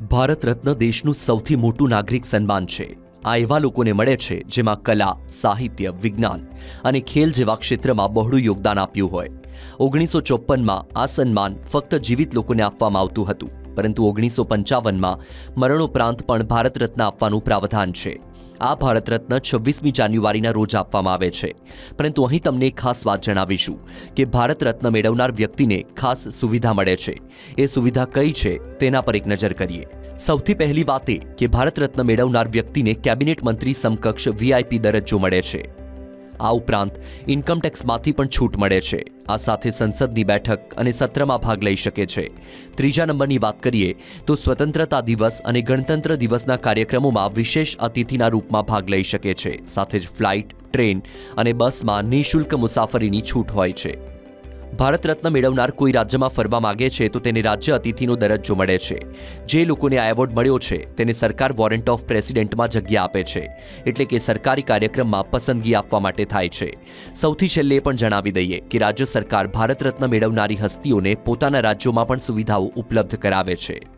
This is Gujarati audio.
ભારત રત્ન દેશનું સૌથી મોટું નાગરિક સન્માન છે. આ એવા લોકોને મળે છે જેમાં કલા, સાહિત્ય, વિજ્ઞાન અને ખેલ જેવા ક્ષેત્રમાં બહોળું યોગદાન આપ્યું હોય. ઓગણીસો ચોપ્પનમાં આ સન્માન ફક્ત જીવિત લોકોને આપવામાં આવતું હતું. પરંતુ ઓગણીસો પંચાવનમાં મરણોપરાંત પણ ભારત રત્ન આપવાનું પ્રાવધાન છે. આ ભારત રત્ન છવ્વીસમી જાન્યુઆરીના રોજ આપવામાં આવે છે. પરંતુ અહીં તમને ખાસ વાત જણાવીશું કે ભારત રત્ન મેળવનાર વ્યક્તિને ખાસ સુવિધા મળે છે. એ સુવિધા કઈ છે તેના પર એક નજર કરીએ. સૌથી પહેલી વાત એ કે ભારત રત્ન મેળવનાર વ્યક્તિને કેબિનેટ મંત્રી સમકક્ષ વીઆઈપી દરજ્જો મળે છે. આ ઉપરાંત ઇન્કમટેક્સમાંથી પણ છૂટ મળે છે. આ સાથે સંસદની બેઠક અને સત્રમાં ભાગ લઈ શકે છે. ત્રીજા નંબરની વાત કરીએ તો સ્વતંત્રતા દિવસ અને ગણતંત્ર દિવસના કાર્યક્રમોમાં વિશેષ અતિથિના રૂપમાં ભાગ લઈ શકે છે. સાથે જ ફ્લાઇટ ટ્રેન અને બસમાં નિઃશુલ્ક મુસાફરીની છૂટ હોય છે. ભારત રત્ન મેળવનાર કોઈ રાજ્યમાં ફરવા માગે છે તો તેને રાજ્ય અતિથિનો દરજ્જો મળે છે. જે લોકોને આ એવોર્ડ મળ્યો છે, તેને સરકાર વોરંટ ઓફ પ્રેસિડેન્ટમાં જગ્યા આપે છે, એટલે કે સરકારી કાર્યક્રમમાં પસંદગી આપવા માટે થાય છે. સૌથી છેલ્લે પણ જણાવી દઈએ કે રાજ્ય સરકાર ભારત રત્ન મેળવનારી હસ્તીઓને પોતાના રાજ્યોમાં પણ સુવિધાઓ ઉપલબ્ધ કરાવે છે.